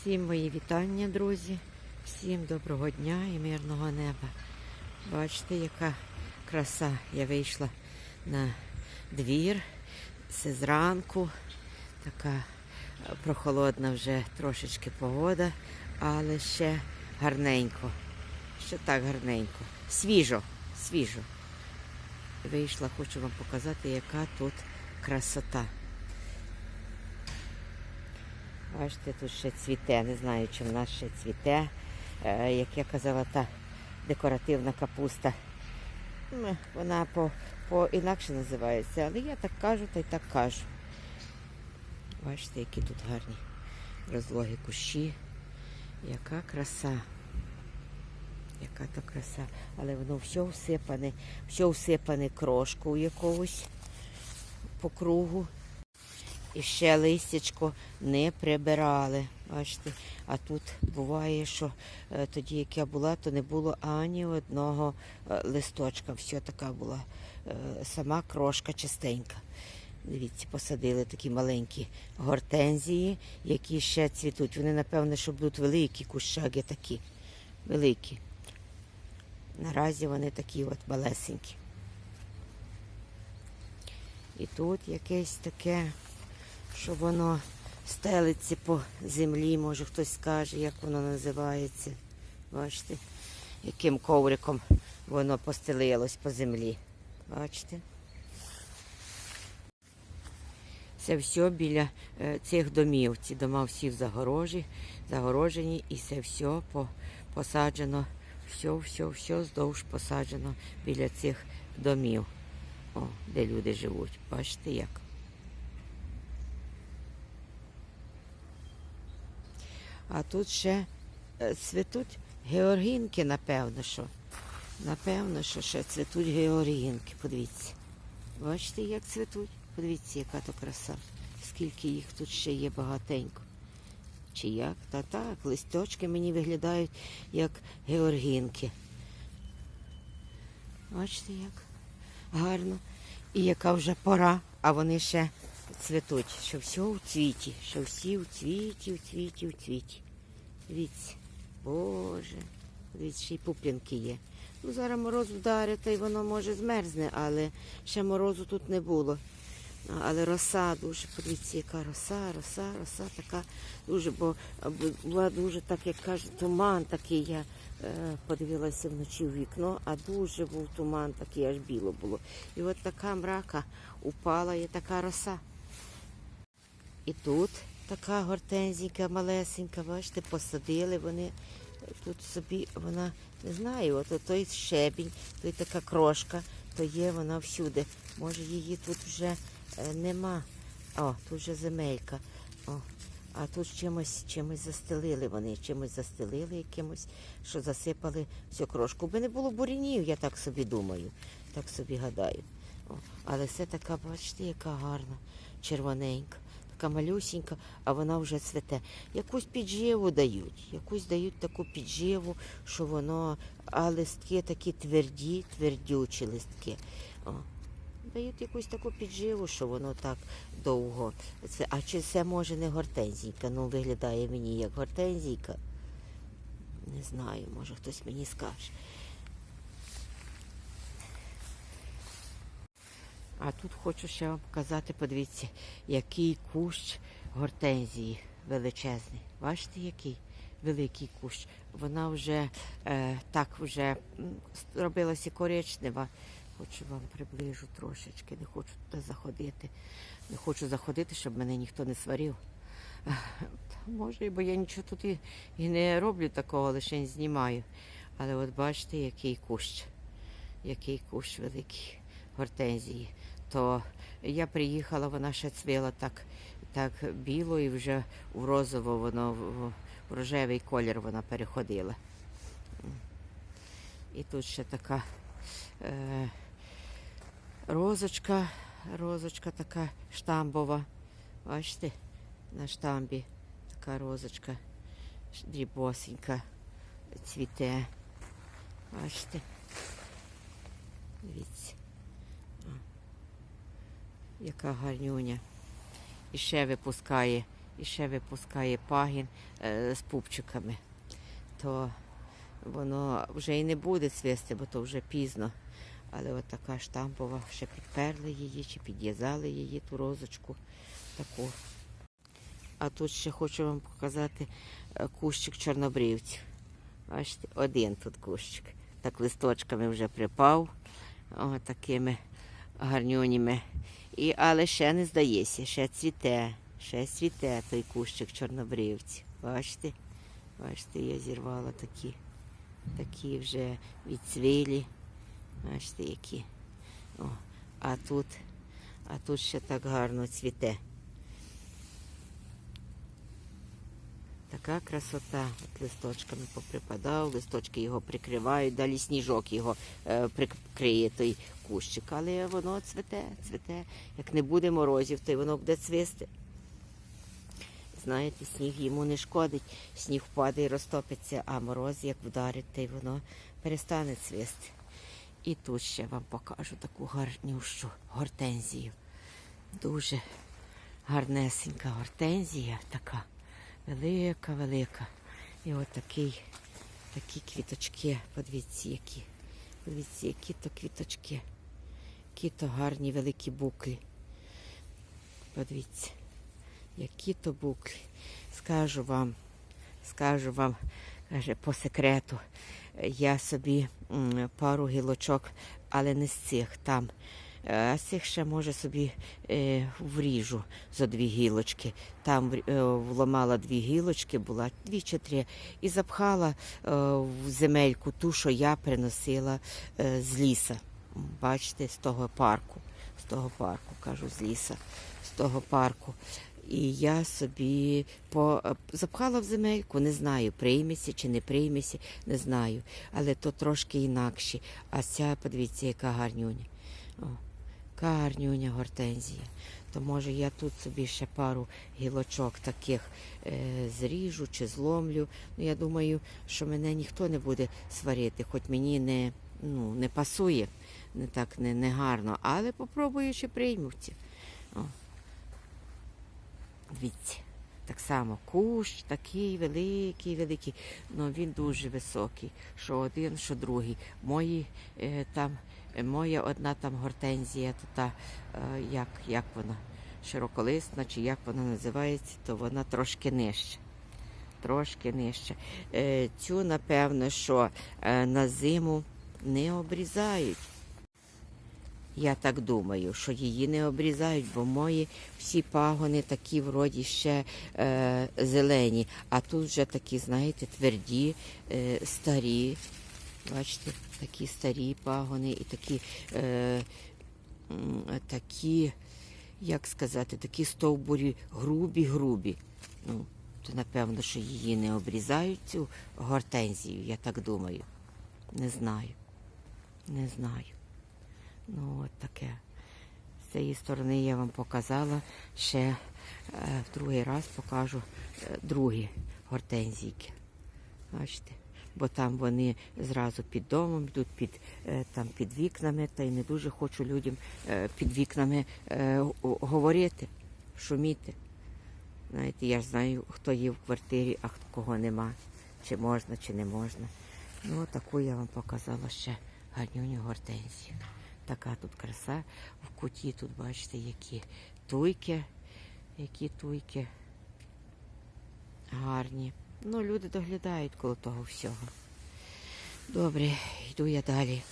Всім мої вітання, друзі. Всім доброго дня і мирного неба. Бачите, яка краса. Я вийшла на двір. Це зранку. Така прохолодна вже трошечки погода, але ще гарненько. Ще так гарненько. Свіжо, свіжо. Вийшла, хочу вам показати, яка тут красота. Бачите, тут ще цвіте. Не знаю, чи в нас ще цвіте. Е, як я казала, та декоративна капуста. Вона по, по інакше називається, але я так кажу, та й так кажу. Бачите, які тут гарні розлоги кущі. Яка краса. Яка то краса. Але воно все всипане, все всипане крошкою якогось по кругу. І ще листячко не прибирали. Бачите, а тут буває, що е, тоді, як я була, то не було ані одного е, листочка. Все така була е, сама крошка чистенька. Дивіться, посадили такі маленькі гортензії, які ще цвітуть. Вони, напевно, що будуть великі кущаги такі. Великі. Наразі вони такі от малесенькі. І тут якесь таке, що воно стелиться по землі, може хтось скаже, як воно називається. Бачите, яким ковриком воно постелилось по землі. Бачите? Це все біля е, цих домів. Ці дома всі в загорожі, загорожені, і це все по, посаджено, все, все, все здовж посаджено біля цих домів. О, де люди живуть. Бачите як. А тут ще е, цвітуть георгінки, напевно, що. Напевно, що ще цвітуть георгінки. Подивіться. Бачите, як цвітуть? Подивіться, яка то краса. Скільки їх тут ще є багатенько. Чи як? Та так, листочки мені виглядають як георгінки. Бачите, як гарно. І яка вже пора, а вони ще цвітуть. Що все у цвіті, що всі у цвіті, у цвіті, у цвіті. Дивіться, Боже, дивіться, ще й пуплінки є. Ну, зараз мороз вдарить, й воно може змерзне, але ще морозу тут не було. Але роса дуже, подивіться, яка роса, роса, роса така дуже, бо була дуже, так як кажуть, туман такий. Я е, подивилася вночі в вікно, а дуже був туман такий, аж біло було. І от така мрака упала, і така роса. І тут така гортензійка малесенька, бачите, посадили вони тут собі, вона не знаю, от той щебінь, той така крошка, то є вона всюди. Може її тут вже е, нема. О, тут вже земелька. О, а тут чимось, чимось застелили вони, чимось застелили якимось, що засипали всю крошку. Би не було бурінів, я так собі думаю, так собі гадаю. О, але це така, бачите, яка гарна, червоненька, така малюсінька, а вона вже цвете. Якусь підживу дають, якусь дають таку підживу, що воно, а листки такі тверді, твердючі листки. О. Дають якусь таку підживу, що воно так довго. Це, а чи це може не гортензійка? Ну, виглядає мені як гортензійка. Не знаю, може хтось мені скаже. А тут хочу ще вам показати, подивіться, який кущ гортензії величезний. Бачите, який великий кущ. Вона вже е, так вже робилася коричнева. Хочу вам приближу трошечки, не хочу туди заходити. Не хочу заходити, щоб мене ніхто не сварив. Може, бо я нічого тут і, і не роблю такого, лише не знімаю. Але от бачите, який кущ, який кущ великий гортензії. То я приїхала, вона ще цвіла так, так біло і вже у розово воно в- в рожевий колір вона переходила. І тут ще така е, розочка, розочка така штамбова. Бачите, на штамбі така розочка дрібосенька цвіте. Бачите? Дивіться. Яка гарнюня. І ще випускає, і ще випускає пагін е, з пупчиками, то воно вже і не буде цвісти, бо то вже пізно. Але от така штампова, ще підперли її чи підв'язали її ту розочку таку. А тут ще хочу вам показати е, кущик чорнобривців. Бачите, один тут кущик. Так листочками вже припав. О, такими гарнюніми. І, але ще не здається, ще цвіте, ще цвіте той кущик чорнобривців. Бачите? Бачите, я зірвала такі, такі вже відцвілі. Бачите, які. О, а тут, а тут ще так гарно цвіте. Така красота. От листочками поприпадав, листочки його прикривають, далі сніжок його е, прикриє той кущик. Але воно цвете, цвете. Як не буде морозів, то й воно буде цвісти. Знаєте, сніг йому не шкодить, сніг впаде і розтопиться, а мороз як вдарить, то й воно перестане цвісти. І тут ще вам покажу таку гарнющу гортензію. Дуже гарнесенька гортензія така. Велика, велика. І от такий, такі квіточки. Подивіться, які. Подивіться, які то квіточки. Які то гарні великі буклі. Подивіться, які то буклі. Скажу вам, скажу вам, каже, по секрету. Я собі пару гілочок, але не з цих там. Е, А цих ще може собі е, вріжу за дві гілочки. Там е, вломала дві гілочки, була дві чи три, і запхала в земельку ту, що я приносила з ліса. Бачите, з того парку. З того парку, кажу, з ліса, з того парку. І я собі по... запхала в земельку, не знаю, прийметься чи не прийметься, не знаю. Але то трошки інакше. А ця, подивіться, яка гарнюня. Яка гортензія. То може я тут собі ще пару гілочок таких е, зріжу чи зломлю. Ну, я думаю, що мене ніхто не буде сварити, хоч мені не, ну, не пасує, не так не, не гарно, але попробую, чи приймуться. Дивіться. Так само кущ такий великий, великий, але він дуже високий. Що один, що другий. Мої е, там, моя одна там гортензія, то та, е, як, як вона, широколисна, чи як вона називається, то вона трошки нижча. Трошки нижче. Е, цю, напевно, що е, на зиму не обрізають. Я так думаю, що її не обрізають, бо мої всі пагони такі вроді ще е, зелені, а тут вже такі, знаєте, тверді, е, старі. Бачите, такі старі пагони і такі, е, такі, як сказати, такі стовбурі грубі-грубі. Ну, то напевно, що її не обрізають, цю гортензію, я так думаю. Не знаю. Не знаю. Ну, от таке. З цієї сторони я вам показала. Ще е, в другий раз покажу е, другі гортензійки. Бачите? Бо там вони зразу під домом йдуть, під, е, там під вікнами, та й не дуже хочу людям е, під вікнами е, говорити, шуміти. Знаєте, я ж знаю, хто є в квартирі, а кого нема. Чи можна, чи не можна. Ну, таку я вам показала ще гарнюню гортензію. Така тут краса. В куті тут бачите, які туйки, які туйки гарні. Ну, люди доглядають коло того всього. Добре, йду я далі.